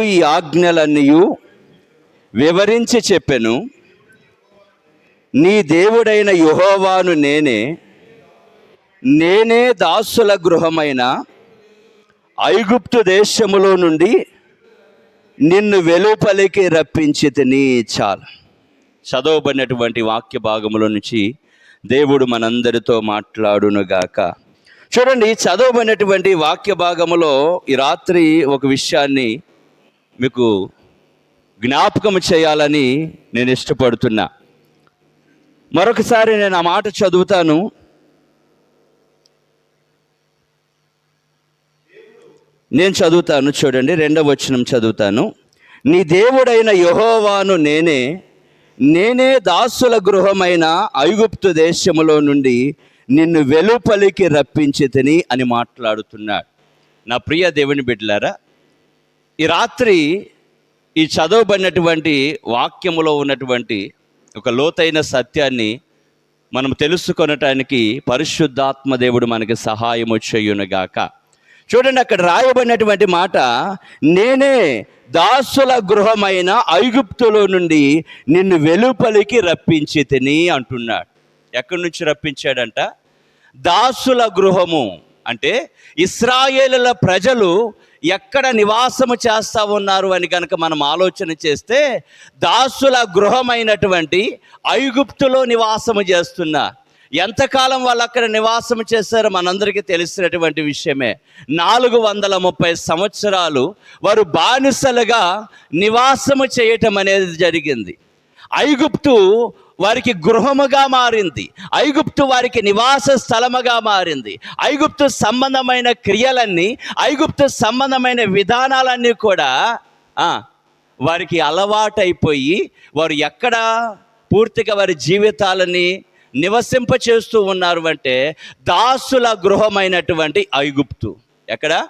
ఈ ఆజ్ఞలన్నీ వివరించి చెప్పెను. నీ దేవుడైన యుహోవాను నేనే నేనే దాసుల గృహమైన ఐగుప్తు దేశములో నుండి నిన్ను వెలుపలికి రప్పించి తిని చాలు. చదవబడినటువంటి వాక్య భాగములో నుంచి దేవుడు మనందరితో మాట్లాడునుగాక. చూడండి చదవబడినటువంటి వాక్య భాగములో ఈ రాత్రి ఒక విషయాన్ని మీకు జ్ఞాపకం చేయాలని నేను ఇష్టపడుతున్నా. మరొకసారి నేను ఆ మాట చదువుతాను. నేను చదువుతాను చూడండి రెండవ వచనం చదువుతాను. నీ దేవుడైన యహోవాను నేనే నేనే దాసుల గృహమైన ఐగుప్తు దేశములో నుండి నిన్ను వెలుపలికి రప్పించి తిని అని మాట్లాడుతున్నాడు. నా ప్రియ దేవుని బిడ్డలారా ఈ రాత్రి ఈ చదవబడినటువంటి వాక్యములో ఉన్నటువంటి ఒక లోతైన సత్యాన్ని మనం తెలుసుకొనటానికి పరిశుద్ధాత్మ దేవుడు మనకి సహాయము చేయునుగాక. చూడండి అక్కడ రాయబడినటువంటి మాట నేనే దాసుల గృహమైన ఐగుప్తులో నుండి నిన్ను వెలుపలికి రప్పించి తిని అంటున్నాడు. ఎక్కడి నుంచి రప్పించాడంట? దాసుల గృహము. అంటే ఇస్రాయేలుల ప్రజలు ఎక్కడ నివాసము చేస్తా ఉన్నారు అని కనుక మనం ఆలోచన చేస్తే దాసుల గృహమైనటువంటి ఐగుప్తులో నివాసము చేస్తున్నా ఎంతకాలం వాళ్ళు అక్కడ నివాసం చేశారో మనందరికీ తెలిసినటువంటి విషయమే. నాలుగు వందల ముప్పై సంవత్సరాలు వారు బానిసలుగా నివాసము చేయటం అనేది జరిగింది. ఐగుప్తు వారికి గృహముగా మారింది. ఐగుప్తు వారికి నివాస స్థలముగా మారింది. ఐగుప్తు సంబంధమైన క్రియలన్నీ ఐగుప్తు సంబంధమైన విధానాలన్నీ కూడా వారికి అలవాటైపోయి వారు ఎక్కడ పూర్తిగా వారి జీవితాలని నివసింప చేస్తూ ఉన్నారు అంటే దాసుల గృహమైనటువంటి ఐగుప్తు. ఎక్కడ?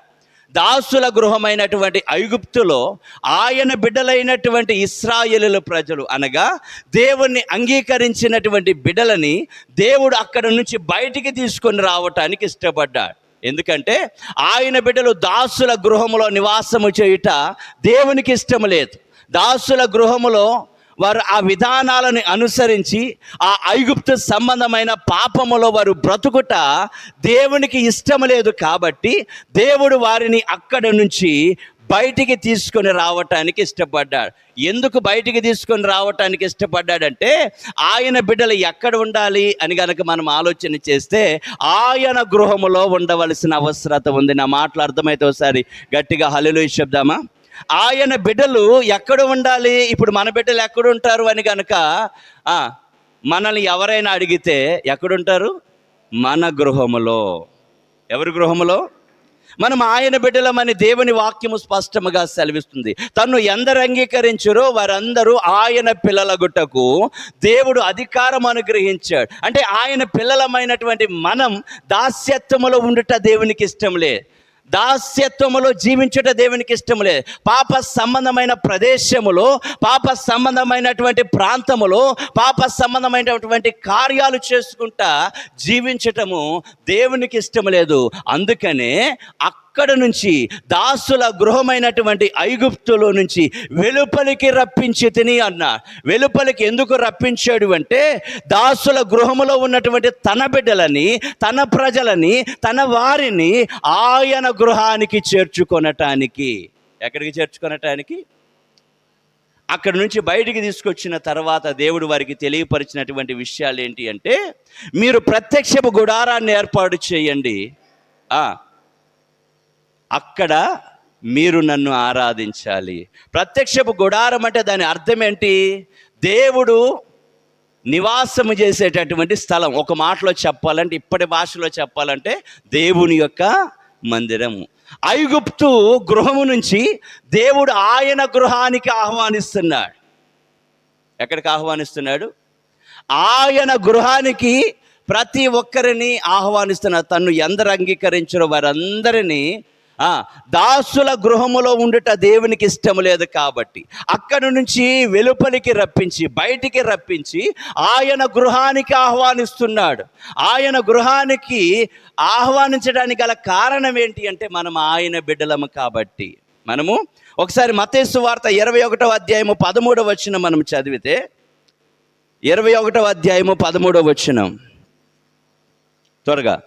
దాసుల గృహమైనటువంటి ఐగుప్తులో ఆయన బిడ్డలైనటువంటి ఇస్రాయేలుల ప్రజలు అనగా దేవుణ్ణి అంగీకరించినటువంటి బిడ్డలని దేవుడు అక్కడ నుంచి బయటికి తీసుకొని రావటానికి ఇష్టపడ్డాడు. ఎందుకంటే ఆయన బిడ్డలు దాసుల గృహములో నివాసము చేయుట దేవునికి ఇష్టం లేదు. దాసుల గృహములో వారు ఆ విధానాలను అనుసరించి ఆ ఐగుప్తు సంబంధమైన పాపములో వారు బ్రతుకుట దేవునికి ఇష్టం లేదు కాబట్టి దేవుడు వారిని అక్కడ నుంచి బయటికి తీసుకొని రావటానికి ఇష్టపడ్డాడు. ఎందుకు బయటికి తీసుకొని రావటానికి ఇష్టపడ్డాడంటే ఆయన బిడ్డలు ఎక్కడ ఉండాలి అని కనుక మనం ఆలోచన చేస్తే ఆయన గృహములో ఉండవలసిన అవసరత ఉంది. నా మాటలు అర్థమైతే ఒకసారి గట్టిగా హలిలో చెప్దామా? ఆయన బిడ్డలు ఎక్కడ ఉండాలి? ఇప్పుడు మన బిడ్డలు ఎక్కడ ఉంటారు అని కనుక మనల్ని ఎవరైనా అడిగితే ఎక్కడుంటారు మన గృహములో. ఎవరి గృహములో? మనం ఆయన బిడ్డలమని దేవుని వాక్యము స్పష్టముగా సెలవిస్తుంది. తను ఎందరు అంగీకరించారో వారందరూ ఆయన పిల్లలగుటకు దేవుడు అధికారం అనుగ్రహించాడు. అంటే ఆయన పిల్లలమైనటువంటి మనం దాస్యత్వములో ఉండుట దేవునికి ఇష్టంలే దాస్యత్వములో జీవించుట దేవునికి ఇష్టం లేదు పాప సంబంధమైన ప్రదేశములో పాప సంబంధమైనటువంటి ప్రాంతములో పాప సంబంధమైనటువంటి కార్యాలు చేసుకుంటా జీవించటము దేవునికి ఇష్టం లేదు. అందుకనే అక్కడ నుంచి దాసుల గృహమైనటువంటి ఐగుప్తులో నుంచి వెలుపలికి రప్పించి తిని అన్న. వెలుపలికి ఎందుకు రప్పించాడు అంటే దాసుల గృహములో ఉన్నటువంటి తన బిడ్డలని తన ప్రజలని తన వారిని ఆయన గృహానికి చేర్చుకొనటానికి. ఎక్కడికి చేర్చుకొనటానికి? అక్కడ నుంచి బయటికి తీసుకొచ్చిన తర్వాత దేవుడు వారికి తెలియపరిచినటువంటి విషయాలు ఏంటి అంటే మీరు ప్రత్యక్షపు గుడారాన్ని ఏర్పాటు చేయండి. అక్కడ మీరు నన్ను ఆరాధించాలి. ప్రత్యక్షపు గుడారం అంటే దాని అర్థం ఏంటి దేవుడు నివాసము చేసేటటువంటి స్థలం. ఒక మాటలో చెప్పాలంటే ఇప్పటి భాషలో చెప్పాలంటే దేవుని యొక్క మందిరము ఐగుప్తు గృహము నుంచి దేవుడు ఆయన గృహానికి ఆహ్వానిస్తున్నాడు. ఎక్కడికి ఆహ్వానిస్తున్నాడు? ఆయన గృహానికి ప్రతి ఒక్కరిని ఆహ్వానిస్తున్నారు తను ఎందరు అంగీకరించారో వారందరినీ దాసుల గృహములో ఉండుట దేవునికి ఇష్టం లేదు కాబట్టి అక్కడి నుంచి వెలుపలికి రప్పించి బయటికి రప్పించి ఆయన గృహానికి ఆహ్వానిస్తున్నాడు. ఆయన గృహానికి ఆహ్వానించడానికి గల కారణం ఏంటి అంటే మనం ఆయన బిడ్డలము కాబట్టి. మనము ఒకసారి మతేసు వార్త ఇరవై ఒకటో అధ్యాయము పదమూడవ వచ్చిన మనం చదివితే ఇరవై ఒకటో అధ్యాయము పదమూడవ వచ్చినం త్వరగా.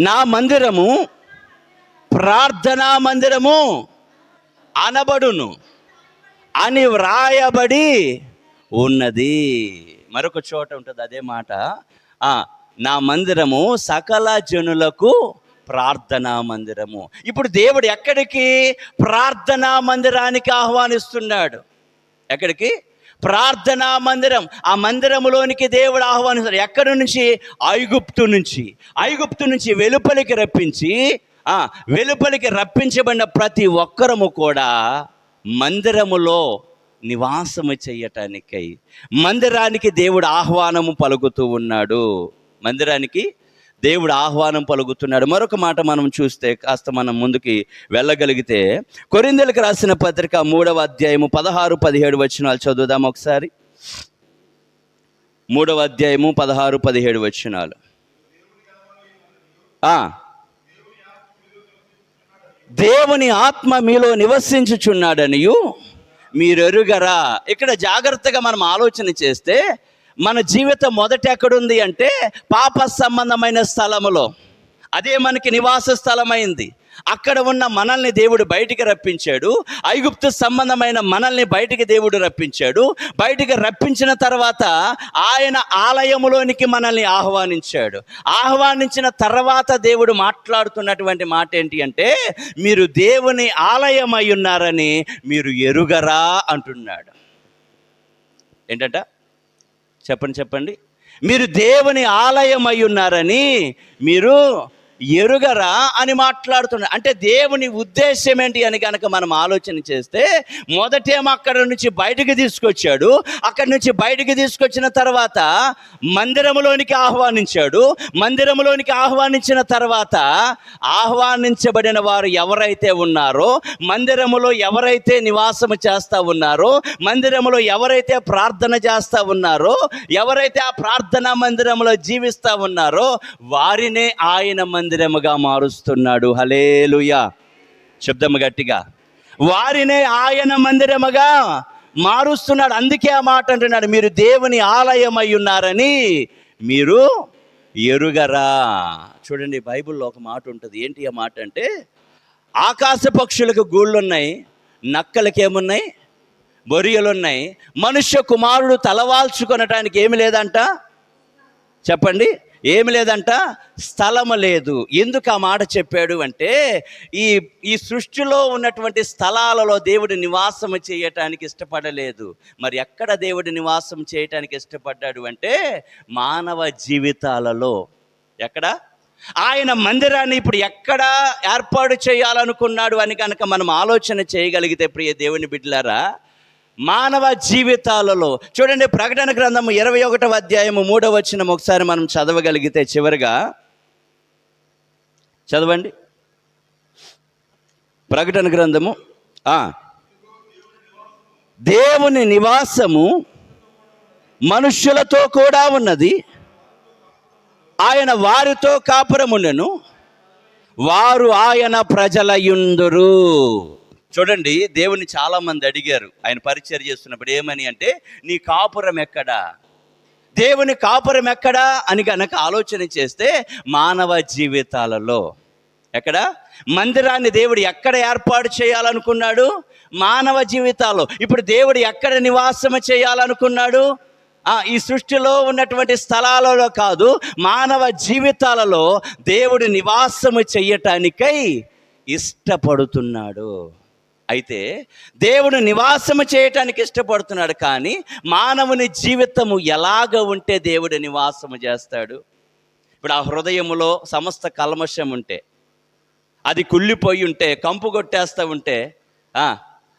నా మందిరము ప్రార్థనా మందిరము అనబడును అని వ్రాయబడి ఉన్నది. మరొక చోట ఉంటుంది అదే మాట. నా మందిరము సకల జనులకు ప్రార్థనా మందిరము. ఇప్పుడు దేవుడు ఎక్కడికి ప్రార్థనా మందిరానికి ఆహ్వానిస్తున్నాడు? ఎక్కడికి? ప్రార్థనా మందిరం ఆ మందిరములోనికి దేవుడు ఆహ్వానిస్తాడు ఎక్కడి నుంచి? ఐగుప్తు నుంచి. ఐగుప్తు నుంచి వెలుపలికి రప్పించి వెలుపలికి రప్పించబడిన ప్రతి ఒక్కరము కూడా మందిరములో నివాసము చేయటానికై మందిరానికి దేవుడు ఆహ్వానము పలుకుతూ ఉన్నాడు. మందిరానికి దేవుడు ఆహ్వానం పలుకుతున్నాడు. మరొక మాట మనం చూస్తే కాస్త మనం ముందుకి వెళ్ళగలిగితే కొరిందెలకు రాసిన పత్రిక మూడవ అధ్యాయము పదహారు పదిహేడు వచనాలు చదువుదాం ఒకసారి. మూడవ అధ్యాయము పదహారు పదిహేడు వచనాలు. దేవుని ఆత్మ మీలో నివసించుచున్నాడనియు మీరెరుగరా? ఇక్కడ జాగ్రత్తగా మనం ఆలోచన చేస్తే మన జీవితం మొదట ఎక్కడుంది అంటే పాప సంబంధమైన స్థలములో. అదే మనకి నివాస స్థలమైంది. అక్కడ ఉన్న మనల్ని దేవుడు బయటికి రప్పించాడు. ఐగుప్తు సంబంధమైన మనల్ని బయటికి దేవుడు రప్పించాడు. బయటికి రప్పించిన తర్వాత ఆయన ఆలయములోనికి మనల్ని ఆహ్వానించాడు. ఆహ్వానించిన తర్వాత దేవుడు మాట్లాడుతున్నటువంటి మాట ఏంటి అంటే మీరు దేవుని ఆలయమై ఉన్నారని మీరు ఎరుగరా అంటున్నాడు. ఏంటంట? చెప్పండి చెప్పండి. మీరు దేవుని ఆలయం అయి ఉన్నారని మీరు ఎరుగరా అని మాట్లాడుతున్నాడు అంటే దేవుని ఉద్దేశం ఏంటి అని కనుక మనం ఆలోచన చేస్తే మొదటేమో అక్కడ నుంచి బయటకు తీసుకొచ్చాడు. అక్కడి నుంచి బయటకు తీసుకొచ్చిన తర్వాత మందిరములోనికి ఆహ్వానించాడు. మందిరములోనికి ఆహ్వానించిన తర్వాత ఆహ్వానించబడిన వారు ఎవరైతే ఉన్నారో మందిరములో ఎవరైతే నివాసము చేస్తా ఉన్నారో మందిరములో ఎవరైతే ప్రార్థన చేస్తా ఉన్నారో ఎవరైతే ఆ ప్రార్థనా మందిరములో జీవిస్తా ఉన్నారో వారినే ఆయన మందిరముగా మారుస్తున్నాడు. హలేలుయా శబ్దము గట్టిగా. వారినే ఆయన మందిరముగా మారుస్తున్నాడు. అందుకే ఆ మాట అంటున్నాడు. మీరు దేవుని ఆలయం ఉన్నారని మీరు ఎరుగరా. చూడండి బైబిల్లో ఒక మాట ఉంటుంది. ఏంటి ఆ మాట అంటే ఆకాశ పక్షులకు గూళ్ళు ఉన్నాయి బొరియలున్నాయి మనుష్య కుమారుడు తలవాల్చుకొనటానికి ఏమి లేదంట? చెప్పండి. ఏమి లేదంట? స్థలము లేదు. ఎందుకు ఆ మాట చెప్పాడు అంటే ఈ ఈ సృష్టిలో ఉన్నటువంటి స్థలాలలో దేవుడు నివాసం చేయటానికి ఇష్టపడలేదు. మరి ఎక్కడ దేవుడు నివాసం చేయటానికి ఇష్టపడ్డాడు అంటే మానవ జీవితాలలో. ఎక్కడ? ఆయన మందిరాన్ని ఇప్పుడు ఎక్కడ ఏర్పాటు చేయాలనుకున్నాడు అని కనుక మనం ఆలోచన చేయగలిగితే ప్రియ దేవుని బిడ్డలారా మానవ జీవితాలలో చూడండి ప్రకటన గ్రంథము ఇరవై ఒకటవ అధ్యాయము మూడవ వచ్చిన ఒకసారి మనం చదవగలిగితే చివరిగా చదవండి. ప్రకటన గ్రంథము దేవుని నివాసము మనుష్యులతో కూడా ఉన్నది. ఆయన వారితో కాపురముండెను. వారు ఆయన ప్రజలయుందురు. చూడండి దేవుని చాలామంది అడిగారు. ఆయన పరిచయం చేస్తున్నప్పుడు ఏమని అంటే నీ కాపురం ఎక్కడా? దేవుని కాపురం ఎక్కడా? అని కనుక ఆలోచన చేస్తే మానవ జీవితాలలో ఎక్కడ? మందిరాన్ని దేవుడు ఎక్కడ ఏర్పాటు చేయాలనుకున్నాడు? మానవ జీవితాల్లో. ఇప్పుడు దేవుడు ఎక్కడ నివాసం చేయాలనుకున్నాడు? ఈ సృష్టిలో ఉన్నటువంటి స్థలాలలో కాదు మానవ జీవితాలలో దేవుడు నివాసము చెయ్యటానికై ఇష్టపడుతున్నాడు. అయితే దేవుడు నివాసము చేయటానికి ఇష్టపడుతున్నాడు కానీ మానవుని జీవితము ఎలాగ ఉంటే దేవుడు నివాసము చేస్తాడు? ఇప్పుడు ఆ హృదయములో సమస్త కల్మషం ఉంటే అది కుళ్ళిపోయి ఉంటే కంపు కొట్టేస్తూ ఉంటే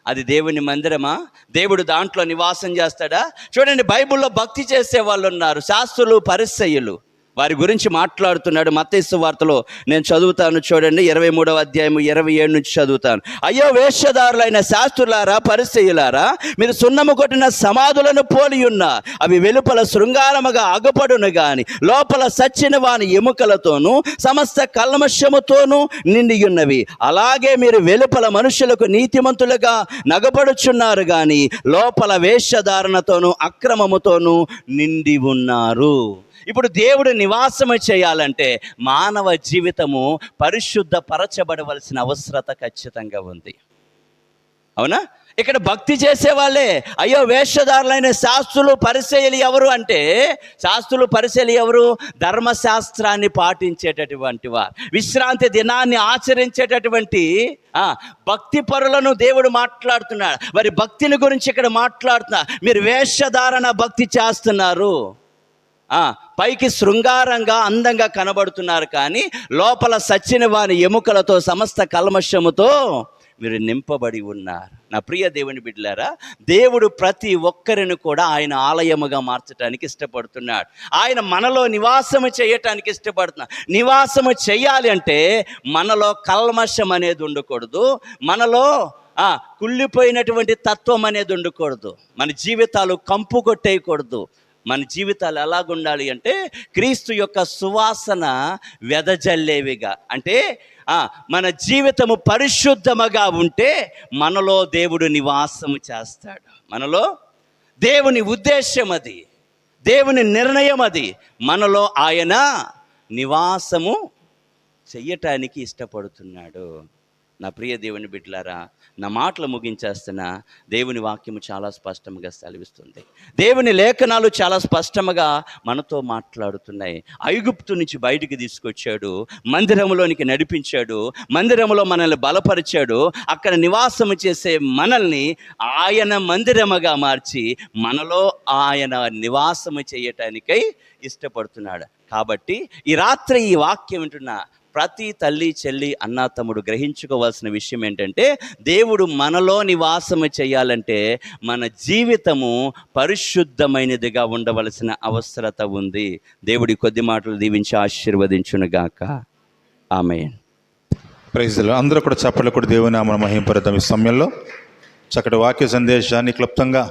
అది దేవుని మందిరమా? దేవుడు దాంట్లో నివాసం చేస్తాడా? చూడండి బైబిల్లో భక్తి చేసే వాళ్ళు ఉన్నారు శాస్త్రులు పరిసయ్యులు. వారి గురించి మాట్లాడుతున్నాడు మత్తేసు వార్తలో. నేను చదువుతాను చూడండి ఇరవై మూడవ అధ్యాయం ఇరవై ఏడు నుంచి చదువుతాను. అయ్యో వేషధారులైన శాస్త్రులారా పరిచయులారా మీరు సున్నము కొట్టిన సమాధులను పోలి ఉన్న అవి వెలుపల శృంగారముగా అగపడును గాని లోపల సచ్చిన వాని ఎముకలతోనూ సమస్త కల్మషముతోనూ నిండి ఉన్నవి. అలాగే మీరు వెలుపల మనుషులకు నీతిమంతులుగా నగపడుచున్నారు కానీ లోపల వేషధారణతోనూ అక్రమముతోనూ నిండి ఉన్నారు. ఇప్పుడు దేవుడు నివాసము చేయాలంటే మానవ జీవితము పరిశుద్ధ పరచబడవలసిన అవసరత ఖచ్చితంగా ఉంది. అవునా? ఇక్కడ భక్తి చేసేవాళ్ళే అయ్యో వేషధారులైన శాస్త్రులు పరిశైలి ఎవరు? అంటే శాస్త్రులు పరిశైలి ఎవరు? ధర్మశాస్త్రాన్ని పాటించేటటువంటి వారు. విశ్రాంతి దినాన్ని ఆచరించేటటువంటి భక్తి పరులను దేవుడు మాట్లాడుతున్నాడు. వారి భక్తిని గురించి ఇక్కడ మాట్లాడుతున్నారు. మీరు వేషధారణ భక్తి చేస్తున్నారు. పైకి శృంగారంగా అందంగా కనబడుతున్నారు కానీ లోపల సచ్చిన వారి ఎముకలతో సమస్త కల్మషముతో మీరు నింపబడి ఉన్నారు. నా ప్రియ దేవుని బిడ్డలారా దేవుడు ప్రతి ఒక్కరిని కూడా ఆయన ఆలయముగా మార్చడానికి ఇష్టపడుతున్నాడు. ఆయన మనలో నివాసము చేయటానికి ఇష్టపడుతున్నాడు నివాసము చేయాలి అంటే మనలో కల్మషం అనేది ఉండకూడదు మనలో కుళ్ళిపోయినటువంటి తత్వం అనేది ఉండకూడదు మన జీవితాలు కంపు కొట్టేయకూడదు మన జీవితాలు ఎలాగుండాలి అంటే క్రీస్తు యొక్క సువాసన వెదజల్లేవిగా. అంటే మన జీవితము పరిశుద్ధముగా ఉంటే మనలో దేవుడు నివాసము చేస్తాడు. మనలో దేవుని ఉద్దేశం అది. దేవుని నిర్ణయం అది. మనలో ఆయన నివాసము చెయ్యటానికి ఇష్టపడుతున్నాడు. నా ప్రియ దేవుని బిడ్డలారా నా మాటలు ముగించేస్తున్నా దేవుని వాక్యము చాలా స్పష్టంగా సెలవిస్తుంది. దేవుని లేఖనాలు చాలా స్పష్టంగా మనతో మాట్లాడుతున్నాయి. ఐగుప్తు నుంచి బయటికి తీసుకొచ్చాడు మందిరంలోనికి నడిపించాడు మందిరంలో మనల్ని బలపరిచాడు అక్కడ నివాసము చేసే మనల్ని ఆయన మందిరముగా మార్చి మనలో ఆయన నివాసము చేయటానికై ఇష్టపడుతున్నాడు. కాబట్టి ఈ రాత్రి ఈ వాక్యం వింటున్న ప్రతి తల్లి చెల్లి అన్న తమ్ముడు గ్రహించుకోవాల్సిన విషయం ఏంటంటే దేవుడు మనలో నివాసము చేయాలంటే మన జీవితము పరిశుద్ధమైనదిగా ఉండవలసిన అవసరత ఉంది. దేవుడి కొద్ది మాటలు దీవించి ఆశీర్వదించునుగాక. ఆమె ప్రైజ్లో అందరూ కూడా చప్పట్లు కూడా దేవుని ఆమె మహింపరతం ఈ సమయంలో. చక్కటి వాక్య సందేశాన్ని క్లుప్తంగా